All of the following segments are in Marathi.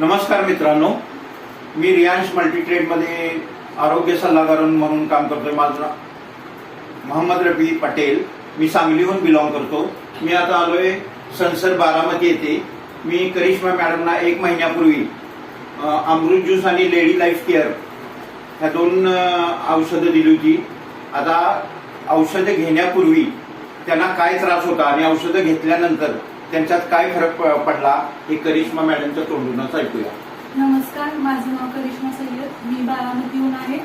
नमस्कार मित्रांनो. मी रियांश मल्टीट्रेडमध्ये आरोग्य सल्लागार म्हणून काम करतोय माझं महम्मद मोहम्मद रफी पटेल. मी सांगलीहून बिलॉंग करतो. मी आता आलोय संसद बारामती येथे. मी करिश्मा मॅडमना एक महिन्यापूर्वी अमृत ज्यूस आणि लेडी लाईफ केअर ह्या दोन औषधं दिली होती. आता औषधं घेण्यापूर्वी त्यांना काय त्रास होता आणि औषधं घेतल्यानंतर त्यांच्यात काय फरक पडला हे करिश्मा मॅडमच्या तोंडूनच ऐकूया. नमस्कार माझं नाव करिश्मा सय्यद. मी बारामतीहून आहे.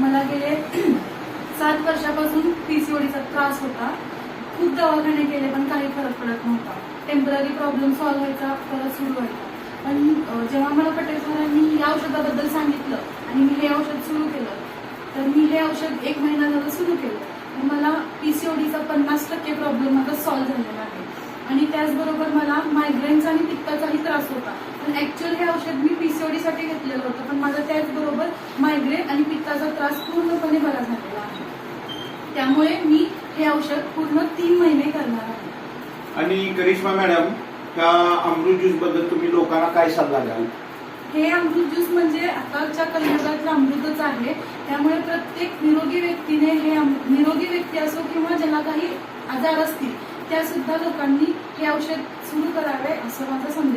मला गेले सात वर्षापासून पीसीओडीचा त्रास होता. खूप दवाखाने केले पण काही फरक पडत नव्हता. टेंपररी प्रॉब्लेम सॉल्व्ह व्हायचा परत सुरू व्हायचा. पण जेव्हा मला पटेल सरांनी या औषधाबद्दल सांगितलं आणि मी हे औषध सुरू केलं तर मी हे औषध एक महिना झालं सुरू केलं. तर मला पीसीओडीचा पन्नास टक्के प्रॉब्लेम माझा सॉल्व्ह झालेला आहे. आणि त्याचबरोबर मला मायग्रेनचा आणि पित्ताचाही त्रास होता. पण ऍक्च्युअल हे औषध मी पीसीओडी साठी घेतलेलं होतं पण माझा त्याचबरोबर मायग्रेन आणि पित्ताचा त्रास पूर्णपणे बरा झालेला आहे. त्यामुळे मी हे औषध पूर्ण तीन महिने करणार आहे. आणि करिश्मा मॅडम त्या अमृत ज्यूसबद्दल तुम्ही लोकांना काय सल्ला द्याल? हे अमृत ज्यूस म्हणजे आताच्या कलियुगातलं अमृतच आहे. त्यामुळे प्रत्येक निरोगी व्यक्तीने हे अम- निरोगी व्यक्ती असो किंवा ज्याला काही आजार असतील त्यासुद्धा लोकांनी हे औषध सुरू करावे असं माझं संदेश